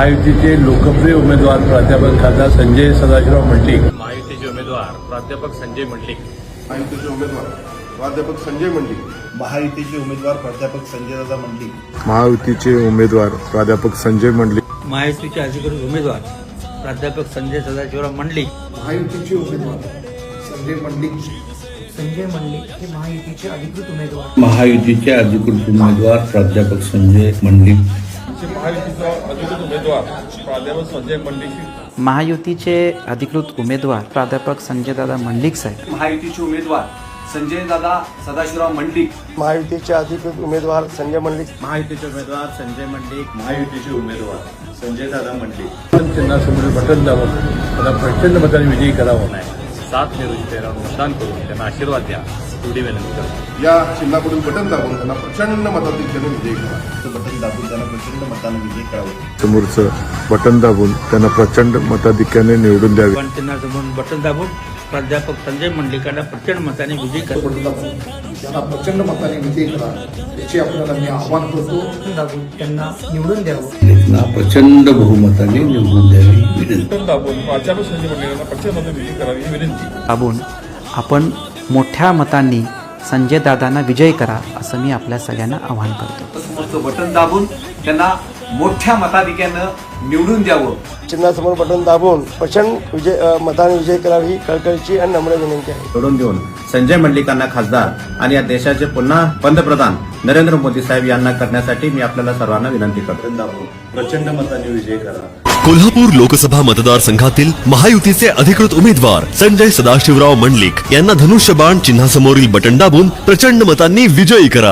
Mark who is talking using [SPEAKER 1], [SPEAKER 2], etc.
[SPEAKER 1] महायुतीचे लोकप्रिय उमेदवार प्राध्यापक खासदार संजय सदाशिवराव मंडलिक
[SPEAKER 2] महायुतीचे उमेदवार प्राध्यापक संजय मंडलिक
[SPEAKER 3] महायुतीचे उमेदवार प्राध्यापक संजय मंडलिक
[SPEAKER 4] महायुतीचे उमेदवार प्राध्यापक संजयदादा मंडलिक
[SPEAKER 5] महायुतीचे उमेदवार प्राध्यापक संजय मंडलिक
[SPEAKER 6] महायुतीचे अधिकृत उमेदवार प्राध्यापक संजय सदाशिवराव मंडलिक
[SPEAKER 7] महायुतीचे उमेदवार संजय मंडलिक संजय मंडलिक हे महायुतीचे अधिकृत उमेदवार.
[SPEAKER 8] महायुतीचे अधिकृत उमेदवार प्राध्यापक संजय मंडलिक
[SPEAKER 9] महायुतीचे अधिकृत उमेदवार प्राध्यापक संजयदादा मंडलिक. साहेब.
[SPEAKER 10] महायुतीचे उमेदवार संजय दादा सदाशिवराव मंडलिक.
[SPEAKER 3] महायुतीचे अधिकृत उमेदवार संजय मंडलिक.
[SPEAKER 4] महायुतीचे उमेदवार संजय मंडलिक. महायुतीचे उमेदवार संजय दादा मंडलिक.
[SPEAKER 1] चिन्हासमोर बटन दाबून त्यांना प्रचंड मताने विजयी करावं. नाही
[SPEAKER 2] सात मे रोजी तेरा मतदान करून त्यांना आशीर्वाद द्या. एवढी विनंती करतो
[SPEAKER 3] या चिन्हापुढील बटन दाबून त्यांना प्रचंड मताधिक्याने विजयी करा.
[SPEAKER 4] बटन त्यांना प्रचंड मताने विजय करावे.
[SPEAKER 5] समोरचं बटन दाबून त्यांना प्रचंड मताधिक्याने निवडून द्यावे.
[SPEAKER 6] पण बटन दाबून प्राध्यापक संजय मंडलिकांना प्रचंड मताने विजयी करा.
[SPEAKER 7] बटन दाबून त्यांना प्रचंड मताने विजयी करा. याचे आपल्याला मी आव्हान करतो. बटन दाबून त्यांना निवडून द्यावं.
[SPEAKER 8] प्रचंड बहुमताने निवडून द्यावी विनंती.
[SPEAKER 9] दाबून आपण मोठ्या मतांनी संजय दादांना विजयी करा असं मी आपल्या सगळ्यांना आवाहन करतो.
[SPEAKER 10] समोरचं बटन दाबून त्यांना मोठ्या मताधिक्यानं निवडून द्यावं.
[SPEAKER 3] चिन्हासमोर बटन दाबून प्रचंड विजय मताने विजय करावी ही कळकळीची आणि नम्र विनंती आहे.
[SPEAKER 4] निवडून देऊन संजय मंडलिकांना खासदार आणि या देशाचे पुन्हा पंतप्रधान नरेंद्र मोदी साहेब यांना करण्यासाठी मी आपल्याला सर्वांना विनंती करतो.
[SPEAKER 5] प्रचंड मताने विजय करा.
[SPEAKER 11] कोल्हापूर लोकसभा मतदारसंघातील महायुतीचे अधिकृत उमेदवार संजय सदाशिवराव मंडलिक यांना धनुष्यबाण चिन्हासमोरील बटन दाबून प्रचंड मतांनी विजयी करा.